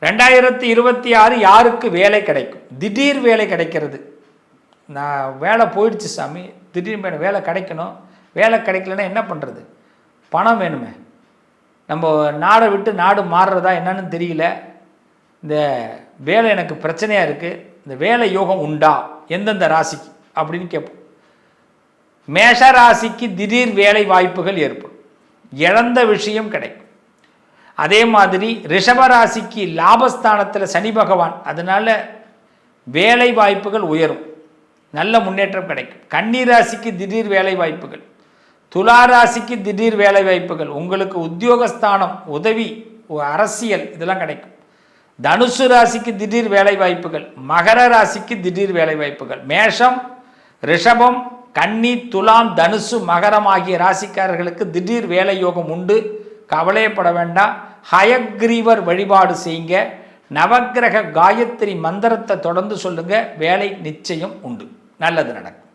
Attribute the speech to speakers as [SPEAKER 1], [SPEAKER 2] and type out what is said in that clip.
[SPEAKER 1] ரெண்டாயிரத்தி இருபத்தி ஆறு யாருக்கு வேலை கிடைக்கும்? திடீர் வேலை கிடைக்கிறது. நான் வேலை போயிடுச்சு சாமி. திடீர்னு வேணும் வேலை கிடைக்கணும். வேலை கிடைக்கலன்னா என்ன பண்ணுறது பணம் வேணுமே. நம்ம நாடை விட்டு நாடு மாறுறதா என்னன்னு தெரியல. இந்த வேலை எனக்கு பிரச்சனையாக இருக்குது இந்த வேலை யோகம் உண்டா? எந்தெந்த ராசிக்கு? அப்படின்னு கேட்போம். மேஷ ராசிக்கு திடீர் வேலை வாய்ப்புகள் ஏற்படும். இழந்த விஷயம் கிடைக்கும். அதே மாதிரி ரிஷபராசிக்கு லாபஸ்தானத்தில் சனி பகவான். அதனால் வேலை வாய்ப்புகள் உயரும். நல்ல முன்னேற்றம் கிடைக்கும். கன்னிராசிக்கு திடீர் வேலை வாய்ப்புகள். துலா ராசிக்கு திடீர் வேலை வாய்ப்புகள். உங்களுக்கு உத்தியோகஸ்தானம் உதவி அரசியல் இதெல்லாம் கிடைக்கும். தனுசு ராசிக்கு திடீர் வேலை வாய்ப்புகள். மகர ராசிக்கு திடீர் வேலை வாய்ப்புகள். மேஷம் ரிஷபம் கன்னி துலாம் தனுசு மகரம் ஆகிய ராசிக்காரர்களுக்கு திடீர் வேலை யோகம் உண்டு. கவலையப்பட வேண்டாம் ஹயக்ரீவர் வழிபாடு செய்யுங்க நவக்கிரக காயத்ரி மந்திரத்தை தொடர்ந்து சொல்லுங்க. வேலை நிச்சயம் உண்டு. நல்லது நடக்கும்.